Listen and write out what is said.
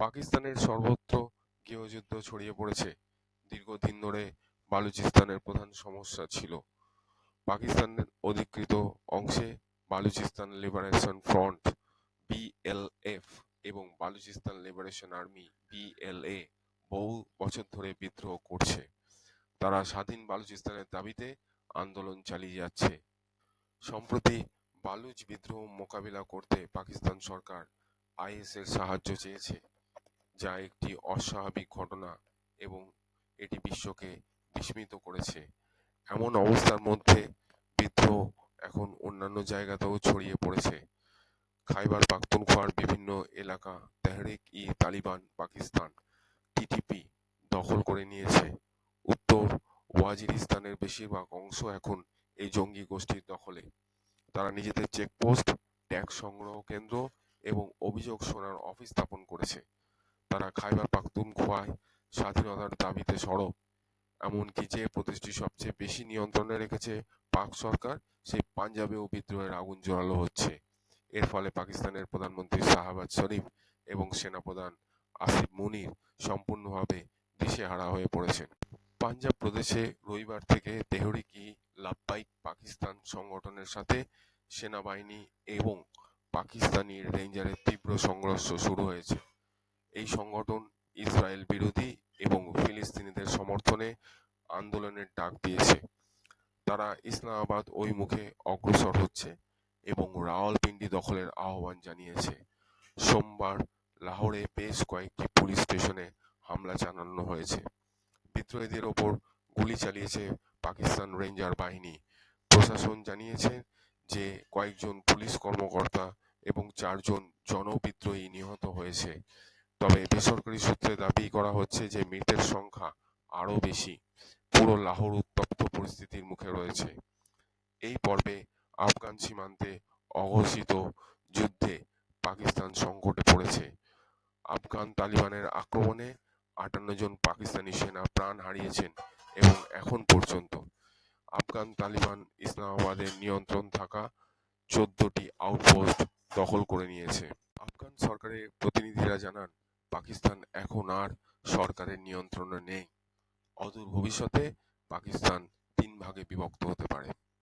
পাকিস্তানের সর্বত্র গৃহযুদ্ধ ছড়িয়ে পড়েছে। দীর্ঘদিন ধরে বালুচিস্তানের প্রধান সমস্যা ছিল। পাকিস্তানের অধিকৃত অংশে বালুচিস্তান লিবারেশন ফ্রন্ট, বিএলএফ, এবং বালুচিস্তান লিবারেশন আর্মি, বিএলএ, বহু বছর ধরে বিদ্রোহ করছে। তারা স্বাধীন বালুচিস্তানের দাবিতে আন্দোলন চালিয়ে যাচ্ছে। সম্প্রতি বালুচ বিদ্রোহ মোকাবিলা করতে পাকিস্তান সরকার আইএসের সাহায্য চেয়েছে। যা একটি অস্বাভাবিক ঘটনা এবং এটি বিশ্বকে বিস্মিত করেছে। এমন অবস্থার মধ্যে বিদ্রোহ এখন অন্যান্য জায়গাতেও ছড়িয়ে পড়েছে। খাইবার পাখতুনখোয়ার বিভিন্ন এলাকা তেহরিক ই তালিবান পাকিস্তান টিটিপি দখল করে নিয়েছে। উত্তর ওয়াজিরিস্তানের বেশিরভাগ অংশ এখন এই জঙ্গি গোষ্ঠীর দখলে। তারা নিজেদের চেকপোস্ট ট্যাক্স সংগ্রহ কেন্দ্র এবং অভিযোগ শোনার অফিস স্থাপন করেছে। তারা খাইবার পাখতুনখোয়ায় স্বাধীনতার দাবিতে সরব। এমনকি যে প্রদেশটি সবচেয়ে বেশি নিয়ন্ত্রণে রেখেছে পাক সরকার, সেই পাঞ্জাবেও বিদ্রোহের আগুন জোরালো হচ্ছে। এর ফলে পাকিস্তানের প্রধানমন্ত্রী শাহবাজ শরীফ এবং সেনাপ্রধান আসিফ মুনির সম্পূর্ণভাবে দিশেহারা হয়ে পড়েছেন। পাঞ্জাব প্রদেশে রবিবার থেকে তেহরিক ই লাব্বাইক পাকিস্তান সংগঠনের সাথে সেনাবাহিনী এবং পাকিস্তানি রেঞ্জারের তীব্র সংঘর্ষ শুরু হয়েছে। এই সংগঠন ইসরায়েল বিরোধী এবং ফিলিস্তিনিদের সমর্থনে আন্দোলনের ডাক দিয়েছে। তারা ইসলামাবাদ ওই মুখে অগ্রসর হচ্ছে এবং রাওয়ালপিন্ডি দখলের আহ্বান জানিয়েছে। সোমবার লাহোরে বেশ কয়েকটি পুলিশ স্টেশনে হামলা চালানো হয়েছে। বিদ্রোহীদের ওপর গুলি চালিয়েছে পাকিস্তান রেঞ্জার বাহিনী। প্রশাসন জানিয়েছে যে কয়েকজন পুলিশ কর্মকর্তা এবং চারজন জনবিদ্রোহী নিহত হয়েছে। তবে বেসরকারি সূত্রে দাবি করা হচ্ছে যে মৃতের সংখ্যা আরও বেশি। পুরো লাহোর উত্তপ্ত পরিস্থিতির মুখে রয়েছে। এই পর্বে আফগান সীমান্তে অঘোষিত যুদ্ধে পাকিস্তান সংকটে পড়েছে। আফগান তালিবানের আক্রমণে আটান্ন জন পাকিস্তানি সেনা প্রাণ হারিয়েছেন এবং এখন পর্যন্ত আফগান তালিবান ইসলামাবাদের নিয়ন্ত্রণ থাকা চোদ্দটি আউটপোস্ট দখল করে নিয়েছে। আফগান সরকারের প্রতিনিধিরা জানান পাকিস্তান এখন আর সরকারের নিয়ন্ত্রণে নেই। অদূর ভবিষ্যতে পাকিস্তান তিন ভাগে বিভক্ত হতে পারে।